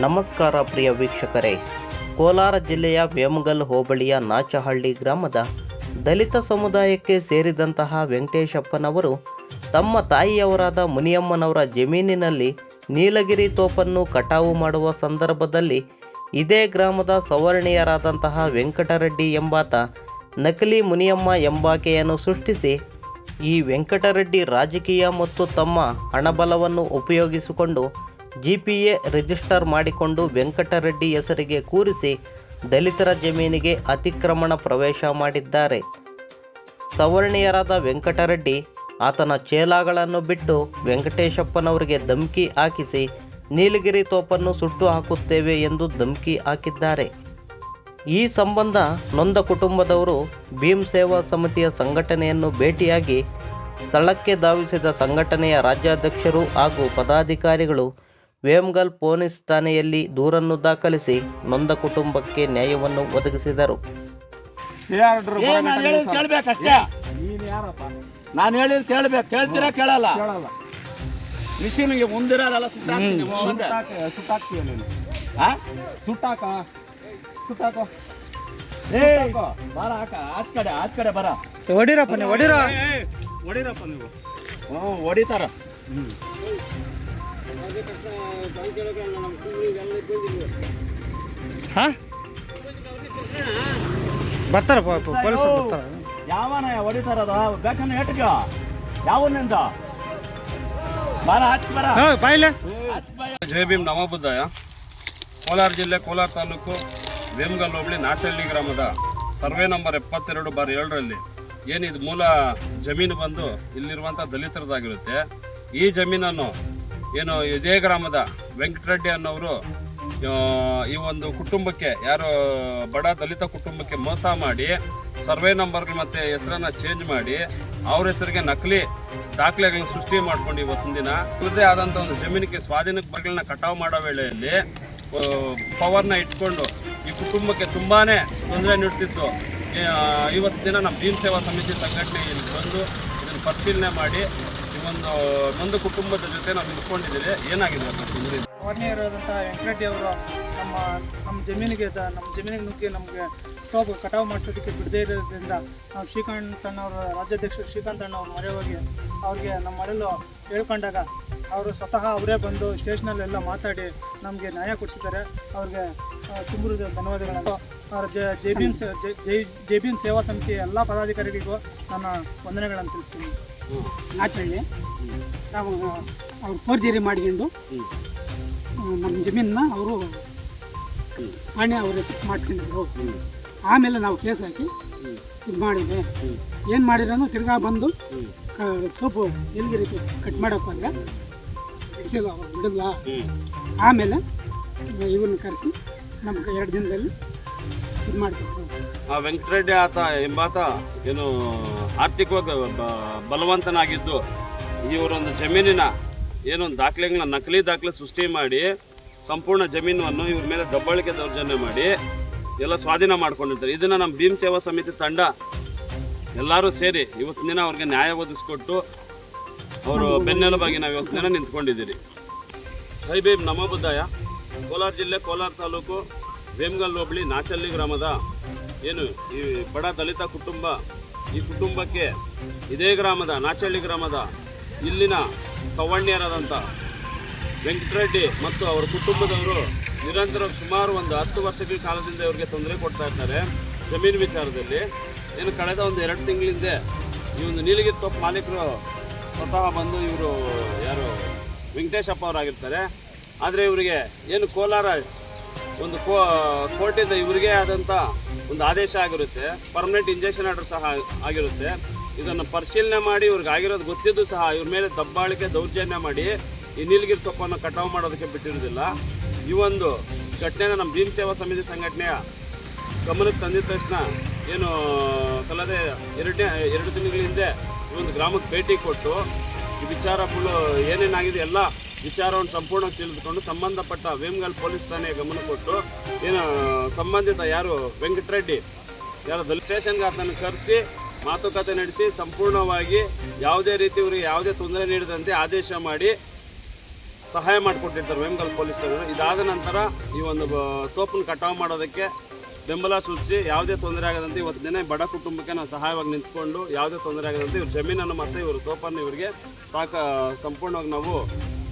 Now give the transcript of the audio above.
ನಮಸ್ಕಾರ ಪ್ರಿಯ ವೀಕ್ಷಕರೇ. ಕೋಲಾರ ಜಿಲ್ಲೆಯ ವೇಮಗಲ್ ಹೋಬಳಿಯ ನಾಚಹಳ್ಳಿ ಗ್ರಾಮದ ದಲಿತ ಸಮುದಾಯಕ್ಕೆ ಸೇರಿದಂತಹ ವೆಂಕಟೇಶಪ್ಪನವರು ತಮ್ಮ ತಾಯಿಯವರಾದ ಮುನಿಯಮ್ಮನವರ ಜಮೀನಿನಲ್ಲಿ ನೀಲಗಿರಿ ತೋಪನ್ನು ಕಟಾವು ಮಾಡುವ ಸಂದರ್ಭದಲ್ಲಿ ಇದೇ ಗ್ರಾಮದ ಸವರ್ಣೀಯರಾದಂತಹ ವೆಂಕಟರೆಡ್ಡಿ ಎಂಬಾತ ನಕಲಿ ಮುನಿಯಮ್ಮ ಎಂಬಾಕೆಯನ್ನು ಸೃಷ್ಟಿಸಿ ಈ ವೆಂಕಟರೆಡ್ಡಿ ರಾಜಕೀಯ ಮತ್ತು ತಮ್ಮ ಹಣಬಲವನ್ನು ಉಪಯೋಗಿಸಿಕೊಂಡು ಜಿಪಿಎ ರಿಜಿಸ್ಟರ್ ಮಾಡಿಕೊಂಡು ವೆಂಕಟರೆಡ್ಡಿ ಹೆಸರಿಗೆ ಕೂರಿಸಿ ದಲಿತರ ಜಮೀನಿಗೆ ಅತಿಕ್ರಮಣ ಪ್ರವೇಶ ಮಾಡಿದ್ದಾರೆ. ಸವರ್ಣೀಯರಾದ ವೆಂಕಟರೆಡ್ಡಿ ಆತನ ಚೇಲಾಗಳನ್ನು ಬಿಟ್ಟು ವೆಂಕಟೇಶಪ್ಪನವರಿಗೆ ಧಮಕಿ ಹಾಕಿಸಿ ನೀಲಗಿರಿ ತೋಪನ್ನು ಸುಟ್ಟು ಹಾಕುತ್ತೇವೆ ಎಂದು ಧಮಕಿ ಹಾಕಿದ್ದಾರೆ. ಈ ಸಂಬಂಧ ನೊಂದ ಕುಟುಂಬದವರು ಭೀಮ್ ಸೇವಾ ಸಮಿತಿಯ ಸಂಘಟನೆಯನ್ನು ಭೇಟಿಯಾಗಿ ಸ್ಥಳಕ್ಕೆ ಧಾವಿಸಿದ ಸಂಘಟನೆಯ ರಾಜ್ಯಾಧ್ಯಕ್ಷರು ಹಾಗೂ ಪದಾಧಿಕಾರಿಗಳು ವೇಮ್ಗಲ್ ಪೊಲೀಸ್ ಠಾಣೆಯಲ್ಲಿ ದೂರನ್ನು ದಾಖಲಿಸಿ ನೊಂದ ಕುಟುಂಬಕ್ಕೆ ನ್ಯಾಯವನ್ನು ಒದಗಿಸಿದರು. ನಾನ್ ಹೇಳಿದ್ ಕೇಳ್ಬೇಕಷ್ಟೇ. ನೀನ್ ಯಾರಪ್ಪ? ನಾನು ಹೇಳಿದ್ ಕೇಳ್ಬೇಕು. ಕೇಳ್ತೀರಾ ಕೇಳಲ್ಲ? ಕೇಳಲ್ಲ. ಮಿಷಿನ್ಗೆ ಮುಂದಿರೋದೆಲ್ಲ ಸುಟ್ಟಾಕ್ತೀನಿ ಒಂದೇ. ಸುಟ್ಟಾಕ ಸುಟ್ಟಾಕ್ತೀಯ ನೀನು? ಆ? ಸುಟ್ಟಾಕ? ಸುಟ್ಟಾಕೋ. ಏ, ಬಾರ ಹಾಕ ಆಚ್ ಕಡೆ ಆಚ್ ಕಡೆ ಬರ. ಹೊಡಿರಪ್ಪ ನೀವು ಹೊಡಿರ. ಹೊಡಿರಪ್ಪ ನೀವು. ಹ್ಞೂ ಹೊಡಿತಾರ. ಹಾ? ಬರ್ತಾರ ಪೊಲೀಸ್ ಬರ್ತಾರ. ಯಾವನ ಹೊಡಿತಾರದ ಬೇಕನ್ನ ಎಟ್ಗ ಯಾವನಿಂದ ಬಾರ ಆಚ್ ಬರ. ಹಾ ಬಾಯಿಲೆ ಆಚ್ ಬಾಯ. ಜೈ ಭೀಮ್ ನವಬುದ್ಧಾಯ ಕೋಲಾರ ಜಿಲ್ಲೆ ಕೋಲಾರ ತಾಲೂಕು ವೇಮಗಲ್ ಹೋಬಳಿ ನಾಚಹಳ್ಳಿ ಗ್ರಾಮದ. ಸರ್ವೆ ನಂಬರ್ ಎಪ್ಪತ್ತೆರಡು ಬಾರ್ ಏಳರಲ್ಲಿ. ಏನಿದು ಮೂಲ ಜಮೀನು ಬಂದು ಇಲ್ಲಿರುವಂಥ ದಲಿತರದಾಗಿರುತ್ತೆ ಈ ಜಮೀನನ್ನು ಏನು ಇದೇ ಗ್ರಾಮದ ವೆಂಕಟರೆಡ್ಡಿ ಅನ್ನೋರು ಈ ಒಂದು ಕುಟುಂಬಕ್ಕೆ, ಯಾರು ಬಡ ದಲಿತ ಕುಟುಂಬಕ್ಕೆ ಮೋಸ ಮಾಡಿ, ಸರ್ವೆ ನಂಬರ್ ಮತ್ತು ಹೆಸರನ್ನ ಚೇಂಜ್ ಮಾಡಿ, ಅವ್ರ ಹೆಸರಿಗೆ ನಕಲಿ ದಾಖಲೆಗಳನ್ನ ಸೃಷ್ಟಿ ಮಾಡ್ಕೊಂಡು ಇವತ್ತಿನ ದಿನ. ಇವ್ರದೇ ಆದಂಥ ಒಂದು ಜಮೀನಿಗೆ ಸ್ವಾಧೀನಕ್ಕೆ ಬರಗಳನ್ನ ಕಟಾವು ಮಾಡೋ ವೇಳೆಯಲ್ಲಿ ಪವರ್ನ ಇಟ್ಕೊಂಡು ಈ ಕುಟುಂಬಕ್ಕೆ ತುಂಬಾ ತೊಂದರೆ ನೀಡ್ತಿತ್ತು. ಇವತ್ತು ದಿನ ನಮ್ಮ ಭೀಮ್ ಸೇವಾ ಸಮಿತಿ ಸಂಘಟನೆ ಇಲ್ಲಿ ಬಂದು ಇದನ್ನು ಪರಿಶೀಲನೆ ಮಾಡಿ ಒಂದು ಕುಟುಂಬದ ಜೊತೆ ನಾವು ನಿಂತ್ಕೊಂಡಿದ್ದೀವಿ ಏನಾಗಿದೆ ತೊಂದರೆ ಇರೋದಂಥ ವೆಂಕಟರೆಡ್ಡಿ ಅವರು ನಮ್ಮ ನಮ್ಮ ಜಮೀನಿಗೆ ನಮ್ಮ ಜಮೀನಿಗೆ ನುಗ್ಗಿ ನಮಗೆ ಸ್ಟಾಪ್ ಕಟಾವು ಮಾಡಿಸೋದಕ್ಕೆ ಬಿಡದೇ ಇರೋದ್ರಿಂದ ನಾವು ಶ್ರೀಕಾಂತ್ ಅಣ್ಣವರು ರಾಜ್ಯಾಧ್ಯಕ್ಷರು ಶ್ರೀಕಾಂತ್ ಅಣ್ಣವ್ರು ಮೊರೆ ಹೋಗಿ ಅವ್ರಿಗೆ ನಮ್ಮ ಮನೆಯಲ್ಲೂ ಹೇಳ್ಕೊಂಡಾಗ ಅವರು ಸ್ವತಃ ಅವರೇ ಬಂದು ಸ್ಟೇಷನಲ್ಲೆಲ್ಲ ಮಾತಾಡಿ ನಮಗೆ ನ್ಯಾಯ ಕೊಡಿಸಿದ್ದಾರೆ. ಅವ್ರಿಗೆ ತುಂಬ ಧನ್ಯವಾದಗಳನ್ನು. ಅವರ ಜೆ ಬಿ ಎನ್ ಜೈ, ಜೆ ಬಿ ಎನ್ ಸೇವಾ ಸಮಿತಿ ಎಲ್ಲ ಪದಾಧಿಕಾರಿಗಳಿಗೂ ನನ್ನ ವಂದನೆಗಳನ್ನು ತಿಳಿಸ್ತೀನಿ. ನಾಚಳ್ಳಿ ನಾವು ಅವ್ರು ಫೋರ್ಜರಿ ಮಾಡ್ಕೊಂಡು ನಮ್ಮ ಜಮೀನನ್ನ ಅವರು ಹಣೆ ಅವ್ರ ಮಾಡಿಸ್ಕೊಂಡಿದ್ರು. ಆಮೇಲೆ ನಾವು ಕೇಸ್ ಹಾಕಿ ಇದು ಮಾಡಿದೆ. ಏನು ಮಾಡಿರೋನು ತಿರ್ಗಾ ಬಂದು ತೋಪು ಎಲ್ಲಿಗೆ ರೀತಿ ಕಟ್ ಮಾಡೋಕ್ಕಾಗ ಬಿಡಿಸಿಲ್ಲ ಅವ್ರು ಬಿಡಲ್ಲ ಆಮೇಲೆ ಇವ್ರನ್ನ ಕರೆಸಿ ನಮ್ಗೆ ಎರಡು ದಿನದಲ್ಲಿ ಇದು ಆ ವೆಂಕಟರೆಡ್ಡಿ ಆತ ಎಂಬಾತ ಏನು ಆರ್ಥಿಕವಾಗಿ ಬ- ಬಲವಂತನಾಗಿದ್ದು ಇವರೊಂದು ಜಮೀನಿನ ಏನೊಂದು ದಾಖಲೆಗಳನ್ನ ನಕಲಿ ದಾಖಲೆ ಸೃಷ್ಟಿ ಮಾಡಿ ಸಂಪೂರ್ಣ ಜಮೀನನ್ನು ಇವ್ರ ಮೇಲೆ ದಬ್ಬಾಳಿಕೆ ದೌರ್ಜನ್ಯ ಮಾಡಿ ಎಲ್ಲ ಸ್ವಾಧೀನ ಮಾಡ್ಕೊಂಡಿರ್ತಾರೆ ಇದನ್ನು ನಮ್ಮ ಭೀಮ್ ಸೇವಾ ಸಮಿತಿ ತಂಡ ಎಲ್ಲರೂ ಸೇರಿ ಇವತ್ತಿನ ದಿನ ಅವ್ರಿಗೆ ನ್ಯಾಯ ಒದಗಿಸ್ಕೊಟ್ಟು ಅವರು ಬೆನ್ನೆಲುಬಾಗಿ ನಾವು ಇವತ್ತಿನ ದಿನ ನಿಂತ್ಕೊಂಡಿದ್ದೀರಿ. ಹೈ ಭೀಮ್ ನಮ ಬುದ್ಧಾಯ. ಕೋಲಾರ ಜಿಲ್ಲೆ ಕೋಲಾರ ತಾಲೂಕು ವೇಮಗಲ್ ಹೋಬಳಿ ನಾಚಲ್ಲಿ ಗ್ರಾಮದ ಏನು ಈ ಬಡ ದಲಿತ ಕುಟುಂಬ, ಈ ಕುಟುಂಬಕ್ಕೆ ಇದೇ ಗ್ರಾಮದ ನಾಚಳ್ಳಿ ಗ್ರಾಮದ ಇಲ್ಲಿನ ಸವಣ್ಯರಾದಂಥ ವೆಂಕಟರೆಡ್ಡಿ ಮತ್ತು ಅವರ ಕುಟುಂಬದವರು ನಿರಂತರ ಸುಮಾರು ಒಂದು ಹತ್ತು ವರ್ಷಗಳ ಕಾಲದಿಂದ ಇವರಿಗೆ ತೊಂದರೆ ಕೊಡ್ತಾ ಇರ್ತಾರೆ ಜಮೀನು ವಿಚಾರದಲ್ಲಿ ಏನು ಕಳೆದ ಒಂದು ಎರಡು ತಿಂಗಳಿಂದ ಈ ಒಂದು ನೀಲಗಿರಿ ತೋಪ್ ಮಾಲೀಕರು ಸ್ವತಃ ಬಂದು ಇವರು ಯಾರು ವೆಂಕಟೇಶಪ್ಪ ಅವರಾಗಿರ್ತಾರೆ. ಆದರೆ ಇವರಿಗೆ ಏನು ಕೋಲಾರ ಒಂದು ಕೋ ಕೋರ್ಟಿಂದ ಇವರಿಗೆ ಆದಂಥ ಒಂದು ಆದೇಶ ಆಗಿರುತ್ತೆ. ಪರ್ಮನೆಂಟ್ ಇಂಜೆಕ್ಷನ್ ಆರ್ಡರ್ ಸಹ ಆಗಿರುತ್ತೆ. ಇದನ್ನು ಪರಿಶೀಲನೆ ಮಾಡಿ, ಇವ್ರಿಗೆ ಆಗಿರೋದು ಗೊತ್ತಿದ್ದು ಸಹ ಇವ್ರ ಮೇಲೆ ದಬ್ಬಾಳಿಕೆ ದೌರ್ಜನ್ಯ ಮಾಡಿ, ಈ ನೀಲಗಿರಿ ತೊಪ್ಪನ್ನು ಕಟಾವು ಮಾಡೋದಕ್ಕೆ ಬಿಟ್ಟಿರೋದಿಲ್ಲ ಈ ಒಂದು ಘಟನೆನ ನಮ್ಮ ಭೀಮ್ ಸೇವಾ ಸಮಿತಿ ಸಂಘಟನೆಯ ಗಮನಕ್ಕೆ ತಂದಿದ ತಕ್ಷಣ ಏನು ಕಲ್ಲದೆ ಎರಡನೇ, ಎರಡು ದಿನಗಳ ಹಿಂದೆ ಒಂದು ಗ್ರಾಮಕ್ಕೆ ಭೇಟಿ ಕೊಟ್ಟು, ಈ ವಿಚಾರ ಫುಲ್ಲು ಏನೇನಾಗಿದೆ ಎಲ್ಲ ವಿಚಾರವನ್ನು ಸಂಪೂರ್ಣ ತಿಳಿದುಕೊಂಡು ಸಂಬಂಧಪಟ್ಟ ವೇಮಗಲ್ ಪೊಲೀಸ್ ಠಾಣೆಗೆ ಗಮನ ಕೊಟ್ಟು, ಏನು, ಸಂಬಂಧಿತ ಯಾರು ವೆಂಕಟರೆಡ್ಡಿ ಯಾರು, ದಲಿತ ಸ್ಟೇಷನ್ಗೆ ಆತನ ಕರೆಸಿ, ಮಾತುಕತೆ ನಡೆಸಿ, ಸಂಪೂರ್ಣವಾಗಿ ಯಾವುದೇ ರೀತಿ ಇವರಿಗೆ ಯಾವುದೇ ತೊಂದರೆ ನೀಡದಂತೆ ಆದೇಶ ಮಾಡಿ ಸಹಾಯ ಮಾಡಿಕೊಟ್ಟಿರ್ತಾರೆ ವೇಮಗಲ್ ಪೊಲೀಸ್ ಠಾಣೆ ಇದಾದ ನಂತರ ಈ ಒಂದು ತೋಪನ್ನು ಕಟಾವು ಮಾಡೋದಕ್ಕೆ ಬೆಂಬಲ ಸೂಚಿಸಿ, ಯಾವುದೇ ತೊಂದರೆ ಆಗದಂತೆ ಇವತ್ತು ದಿನ ಬಡ ಕುಟುಂಬಕ್ಕೆ ನಾವು ಸಹಾಯವಾಗಿ ನಿಂತ್ಕೊಂಡು, ಯಾವುದೇ ತೊಂದರೆ ಆಗದಂತೆ ಇವ್ರ ಜಮೀನನ್ನು ಮತ್ತೆ ಇವರು ತೋಪನ್ನು ಇವರಿಗೆ ಸಾಕ, ಸಂಪೂರ್ಣವಾಗಿ ನಾವು